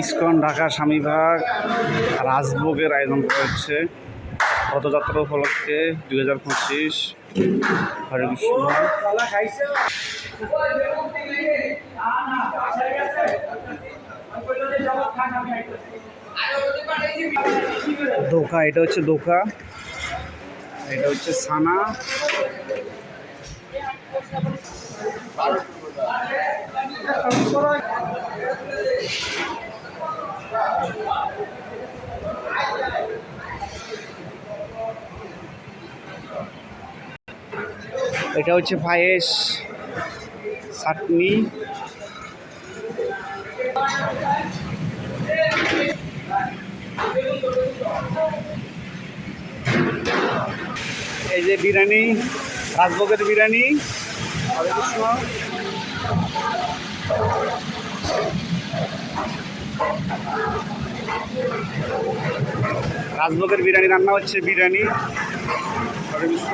ISKCON Dhaka Swamibagh রাজভোগের আয়োজন করা হচ্ছে পদযাত্রা উপলক্ষে দুই হাজার পঁচিশ হরে কৃষ্ণ। দোকা এটা হচ্ছে দোকা। এটা হচ্ছে সানা। এটা হচ্ছে পায়েস চাটনি। এই যে বিরিয়ানি রাজভোগের বিরিয়ানি হরে কৃষ্ণ রাজভোগের বিরিয়ানি রান্না হচ্ছে বিরিয়ানি। হরে কৃষ্ণ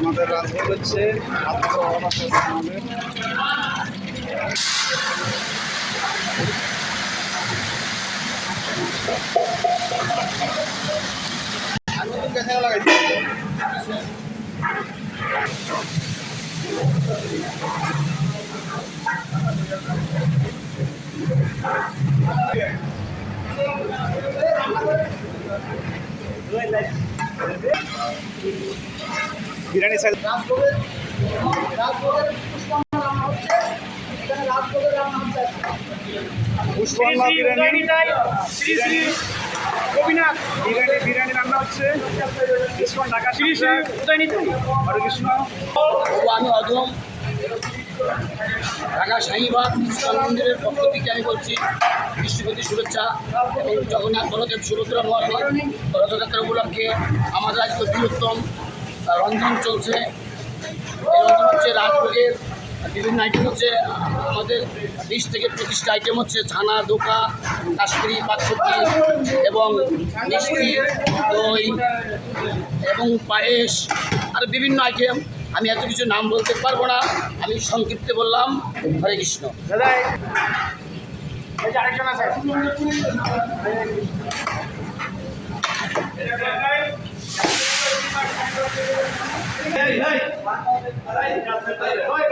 আমাদের রাজভোগ হচ্ছে রাজভোগ অভাব আছে আমাদের বিরিয়ানি সাইজ রান্না হচ্ছে এখানে রাজভোগের রান্না হচ্ছে পুষ্পান্না বিরিয়ানি। বিরিয়ানি বিরিয়ানি বিরিয়ানি রান্না হচ্ছে। ইস্কন ঢাকা শ্রী শ্রী হরে কৃষ্ণ। আমি অধম। ঢাকা শাহীবাগ ইস্কন মন্দিরের পক্ষ থেকে আমি বলছি বিশ্বপতি শুভেচ্ছা এবং জগন্নাথ বলদেব সুভদ্রা মহারানী রথযাত্রা উপলক্ষে আমাদের আজকে বৃহত্তম রন্ধন চলছে। রন্ধন হচ্ছে রাজভোগের বিভিন্ন আইটেম হচ্ছে, আমাদের বিশ থেকে পঁচিশটা আইটেম হচ্ছে ছানা দোকা কাশ্মীরি পাকসবজি এবং মিষ্টি, দই এবং পায়েস, আর বিভিন্ন আইটেম আমি এত কিছু নাম বলতে পারব না। আমি সংক্ষিপ্তে বললাম হরে কৃষ্ণ। এই